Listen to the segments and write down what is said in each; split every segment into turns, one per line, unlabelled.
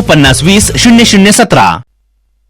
पन्नास वीस शून्य शून्य सतरा.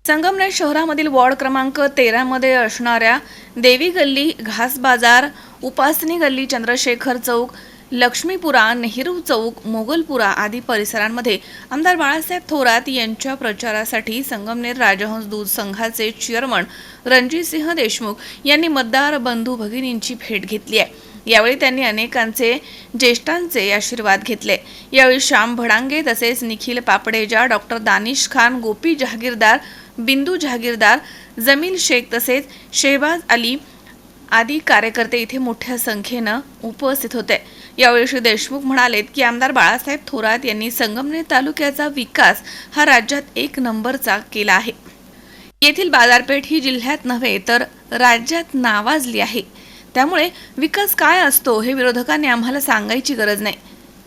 संगमनेर शहरामधील वॉर्ड क्रमांक तेरामध्ये असणाऱ्या देवी गल्ली घास बाजार उपासनी गल्ली चंद्रशेखर चौक लक्ष्मीपुरा नेहरू चौक मोगलपुरा आदी परिसरांमध्ये आमदार बाळासाहेब थोरात यांच्या प्रचारासाठी संगमनेर राजहंस दूध संघाचे चेअरमन रणजितसिंह देशमुख यांनी मतदार बंधू भगिनींची भेट घेतली आहे. यावेळी त्यांनी अनेकांचे ज्येष्ठांचे आशीर्वाद घेतले. यावेळी श्याम भडांगे तसेच निखिल पापडेजा डॉक्टर दानिश खान गोपी जहागीरदार बिंदू जहागीरदार जमील शेख तसेच शेहबाज अली आदी कार्यकर्ते इथे मोठ्या संख्येनं उपस्थित होते. यावेळी श्री देशमुख म्हणालेत की आमदार बाळासाहेब थोरात यांनी संगमनेर तालुक्याचा विकास हा राज्यात एक नंबरचा केला आहे. येथील बाजारपेठ ही जिल्ह्यात नव्हे तर राज्यात नावाजली आहे. त्यामुळे विकास काय असतो हे विरोधकांनी आम्हाला सांगायची गरज नाही.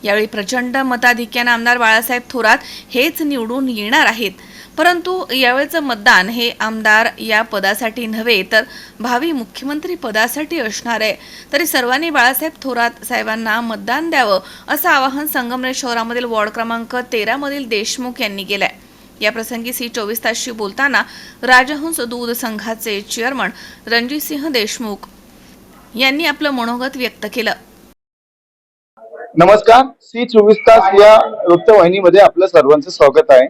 यावेळी प्रचंड मताधिक्यानं आमदार बाळासाहेब थोरात हेच निवडून येणार आहेत. परंतु यावेळचं मतदान हे आमदार या पदासाठी नव्हे तर भावी मुख्यमंत्री पदासाठी असणार आहे. तरी सर्वांनी बाळासाहेब थोरात साहेबांना मतदान द्यावं असं आवाहन संगमनेर शहरामधील वॉर्ड क्रमांक तेरामधील देशमुख यांनी केलंय. या प्रसंगी सी चोवीस तासशी बोलताना राजहंस दूध संघाचे चेअरमन रणजितसिंह देशमुख यांनी आपलं मनोगत व्यक्त केलं.
नमस्कार. सी चोवीस तास या वृत्तवाहिनीमध्ये आपलं सर्वांचं स्वागत आहे.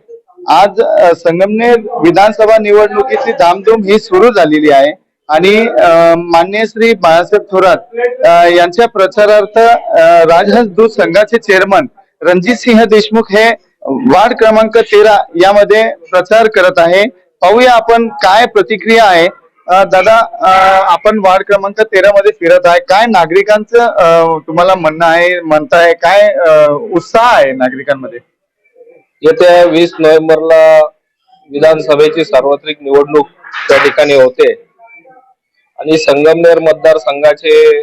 आज संगमनेर विधानसभा निवडणुकीची धामधूम ही सुरू झालेली आहे आणि मान्य श्री बाळासाहेब थोरात यांच्या प्रचारार्थ राजहंस दूध संघाचे चेअरमन रणजित सिंह देशमुख हे वार्ड क्रमांक तेरा यामध्ये प्रचार करत आहे. पाहूया आपण काय प्रतिक्रिया आहे. दादा आपण वार्ड क्रमांक तेरा मध्ये फिरत आहे. काय नागरिकांचं तुम्हाला म्हणणं आहे म्हणताय काय उत्साह आहे नागरिकांमध्ये?
येत्या वीस नोव्हेंबरला विधानसभेची सार्वत्रिक निवडणूक त्या ठिकाणी होते. आणि संगमनेर मतदारसंघाचे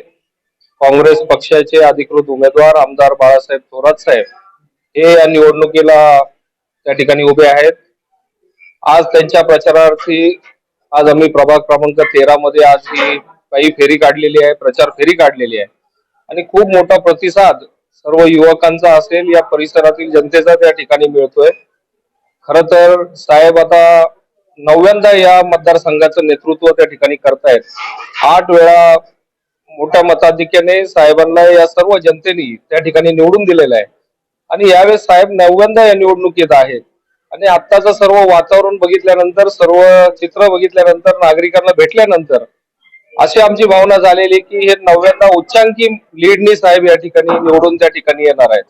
काँग्रेस पक्षाचे अधिकृत उमेदवार आमदार बाळासाहेब थोरात साहेब हे या निवडणुकीला त्या ठिकाणी उभे आहेत. आज त्यांच्या प्रचारार्थी आज आम्ही प्रभाग क्रमांक तेरा मध्ये आज ही काही फेरी काढलेली आहे प्रचार फेरी काढलेली आहे. आणि खूप मोठा प्रतिसाद सर्व युवकांचा असेल या परिसरातील जनतेचा त्या ठिकाणी मिळतोय. खर तर साहेब आता नव्यांदा या मतदारसंघाचं नेतृत्व त्या ठिकाणी करतायत. आठ वेळा मोठ्या मताधिक्याने साहेबांना या सर्व जनतेने त्या ठिकाणी निवडून दिलेलं आहे. आणि यावेळेस साहेब नव्यांदा या निवडणुकीत आहेत. आणि आत्ताचं सर्व वातावरण बघितल्यानंतर सर्व चित्र बघितल्यानंतर नागरिकांना भेटल्यानंतर अशी आमची भावना झालेली की हे नव्याण्णव उच्चांकी लीडनी साहेब या ठिकाणी निवडून त्या ठिकाणी येणार आहेत.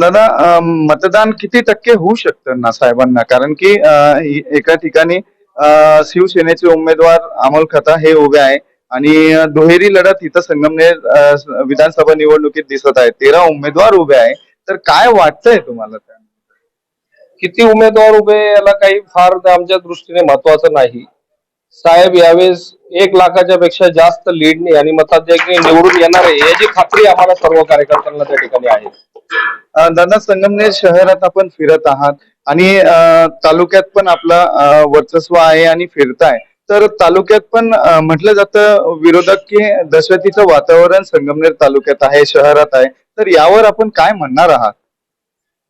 दादा मतदान किती टक्के होऊ शकतं ना साहेबांना? कारण की एका ठिकाणी शिवसेनेचे उमेदवार अमोल खता हे उभे आहे आणि दुहेरी लढत इथं संगमनेर विधानसभा निवडणुकीत दिसत आहे. तेरा उमेदवार उभे आहे. तर काय वाटतंय तुम्हाला त्या
किती उमेदवार उभे याला काही फार आमच्या दृष्टीने महत्वाचं नाही. साहेब यावेळेस एक लाखाच्या पेक्षा जास्त लीडने आणि मताधिक्याने निवडून येणार आहे याची खात्री आम्हाला सर्व कार्यकर्त्यांना त्या ठिकाणी आहे.
दादा संगमनेर शहरात आपण फिरत आहात आणि तालुक्यात पण आपला वर्चस्व आहे आणि फिरताय. तर तालुक्यात पण म्हटलं जातं विरोधक की दहशतीचं वातावरण संगमनेर तालुक्यात आहे शहरात आहे. तर यावर आपण काय म्हणणार आहात?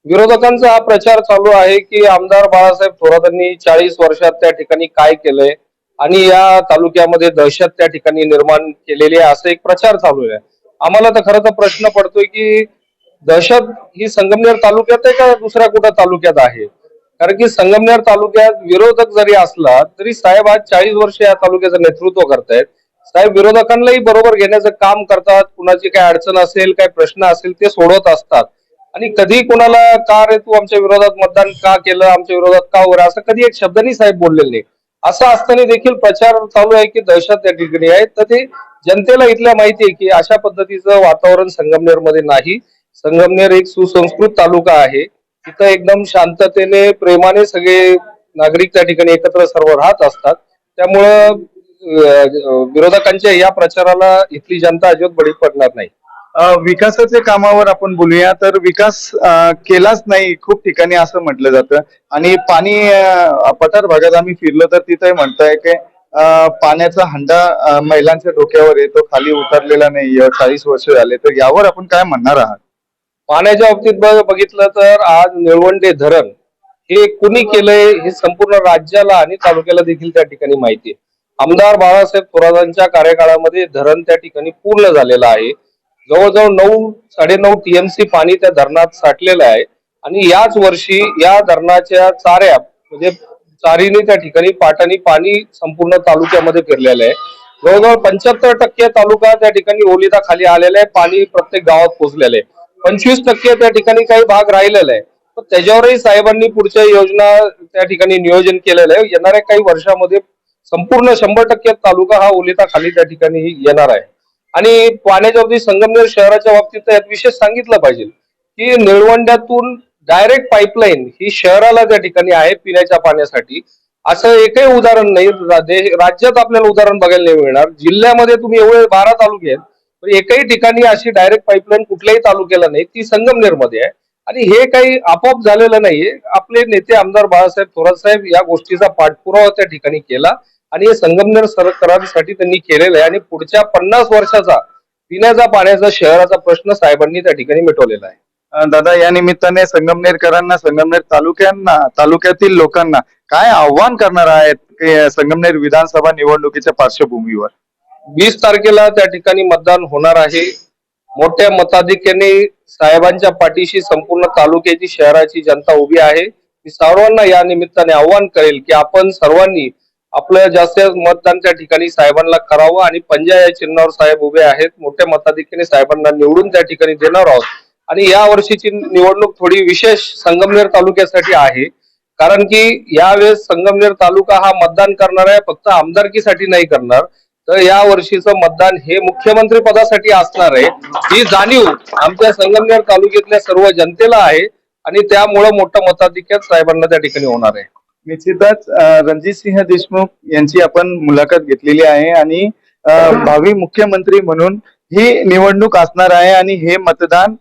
विरोधकांचा हा प्रचार चालू आहे की आमदार बाळासाहेब थोरातांनी चाळीस वर्षात त्या ठिकाणी काय केलंय आणि या तालुक्यामध्ये दहशत त्या ठिकाणी निर्माण केलेली आहे असं एक प्रचार चालू आहे. आम्हाला तर खरं तर प्रश्न पडतोय की दहशत ही संगमनेर तालुक्यात आहे का दुसऱ्या कुठं तालुक्यात आहे? कारण की संगमनेर तालुक्यात विरोधक जरी असला तरी साहेब आज चाळीस वर्ष या तालुक्याचं नेतृत्व करतायत. साहेब विरोधकांनाही बरोबर घेण्याचं काम करतात. कुणाची काय अडचण असेल काय प्रश्न असेल ते सोडवत असतात. आणि कधी कोणाला का रे तू आमच्या विरोधात मतदान का केलं आमच्या विरोधात का वगैरे असं कधी एक शब्दांनी साहेब बोललेले नाही. असं असताना देखील प्रचार चालू आहे की दहशत त्या ठिकाणी आहे. तर ते जनतेला इथल्या माहिती आहे की अशा पद्धतीचं वातावरण संगमनेरमध्ये नाही. संगमनेर एक सुसंस्कृत तालुका आहे. तिथं एकदम शांततेने प्रेमाने सगळे नागरिक त्या ठिकाणी एकत्र सर्व राहत असतात. त्यामुळं विरोधकांच्या या प्रचाराला इथली जनता अजिबात बळी पडणार नाही.
विकासाच्या कामावर आपण बोलूया. तर विकास केलाच नाही खूप ठिकाणी असं म्हटलं जातं. आणि पाणी पठार भागात आम्ही फिरलो तर तिथे म्हणताय की पाण्याचा हंडा महिलांच्या डोक्यावर येतो खाली उतरलेला नाही चाळीस वर्ष झाले. तर यावर आपण काय म्हणणार आहात?
पाण्याच्या बाबतीत बघ- बघितलं तर आज निळवंडे धरण हे कुणी केलंय हे संपूर्ण राज्याला आणि तालुक्याला देखील त्या ठिकाणी माहिती आहे. आमदार बाळासाहेब थोरातांच्या कार्यकाळामध्ये धरण त्या ठिकाणी पूर्ण झालेलं आहे. जवळजवळ नऊ साडेनऊ टीएमसी पाणी त्या धरणात साठलेलं आहे. आणि याच वर्षी या धरणाच्या चाऱ्या म्हणजे चारीने त्या ठिकाणी पाटाने पाणी संपूर्ण तालुक्यामध्ये फिरलेलं आहे. जवळजवळ पंच्याहत्तर टक्के तालुका त्या ठिकाणी ओलिता खाली आलेला आहे. पाणी प्रत्येक गावात पोहोचलेलं आहे. पंचवीस टक्के त्या ठिकाणी काही भाग राहिलेला आहे. तर त्याच्यावरही साहेबांनी पुढच्या योजना त्या ठिकाणी नियोजन केलेलं आहे. येणाऱ्या काही वर्षामध्ये संपूर्ण शंभर टक्के तालुका हा ओलिता खाली त्या ठिकाणी येणार आहे. आणि पाण्याच्या बाबतीत संगमनेर शहराच्या बाबतीत यात विशेष सांगितलं पाहिजे की निळवंड्यातून डायरेक्ट पाईपलाईन ही शहराला त्या ठिकाणी आहे पिण्याच्या पाण्यासाठी. असं एकही उदाहरण नाही. राज्यात आपल्याला उदाहरण बघायला नाही मिळणार. जिल्ह्यामध्ये तुम्ही एवढे बारा तालुके आहेत पण एकही ठिकाणी अशी डायरेक्ट पाईपलाईन कुठल्याही तालुक्याला नाही. ती संगमनेरमध्ये आहे. आणि हे काही आपोआप झालेलं नाहीये. आपले नेते आमदार बाळासाहेब थोरात साहेब या गोष्टीचा पाठपुरावा त्या ठिकाणी केला. आणि हे संगमनेर सरकारांसाठी त्यांनी केलेलं आहे. आणि पुढच्या पन्नास वर्षाचा पिण्याचा पाण्याचा शहराचा प्रश्न साहेबांनी त्या ठिकाणी मिटवलेला आहे.
दादा या निमित्ताने संगमनेरकरांना संगमनेर तालुक्यांना तालुक्यातील लोकांना काय आव्हान करणार आहेत संगमनेर विधानसभा निवडणुकीच्या पार्श्वभूमीवर?
वीस तारखेला त्या ठिकाणी मतदान होणार आहे. मोठ्या मताधिक्याने साहेबांच्या पाठीशी संपूर्ण तालुक्याची शहराची जनता उभी आहे. मी सर्वांना या निमित्ताने आव्हान करेल की आपण सर्वांनी आपलं जास्तीत मतदान त्या ठिकाणी साहेबांना करावं आणि पंजा या चिन्हावर साहेब उभे आहेत. मोठ्या मताधिक्याने साहेबांना निवडून त्या ठिकाणी देणार आहोत. आणि या वर्षीची निवडणूक थोडी विशेष संगमनेर तालुक्यासाठी आहे. कारण की यावेळेस संगमनेर तालुका हा मतदान करणार आहे फक्त आमदारकीसाठी नाही करणार. तर या वर्षीचं मतदान हे मुख्यमंत्री पदासाठी असणार आहे. ही जाणीव आमच्या संगमनेर तालुक्यातल्या सर्व जनतेला आहे आणि त्यामुळं मोठं मताधिक्यात साहेबांना त्या ठिकाणी होणार आहे.
निश्चितच रणजित सिंह देशमुख यांची आपण मुलाखत घेतलेली आहे आणि भावी मुख्यमंत्री म्हणून ही निवडणूक असणार आहे आणि हे मतदान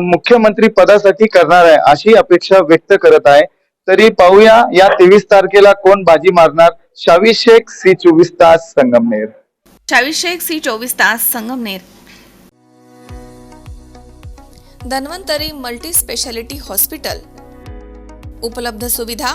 मुख्यमंत्री पदासाठी करणार आहे अशी अपेक्षा व्यक्त करत आहे. तरी पाहूया या तेवीस तारखेला कोण बाजी मारणार? शावी शेख सी चोवीस तास संगमनेर.
चाळीसशे एक सी चोवीस तास Sangamner. Dhanvantari multi speciality hospital. उपलब्ध सुविधा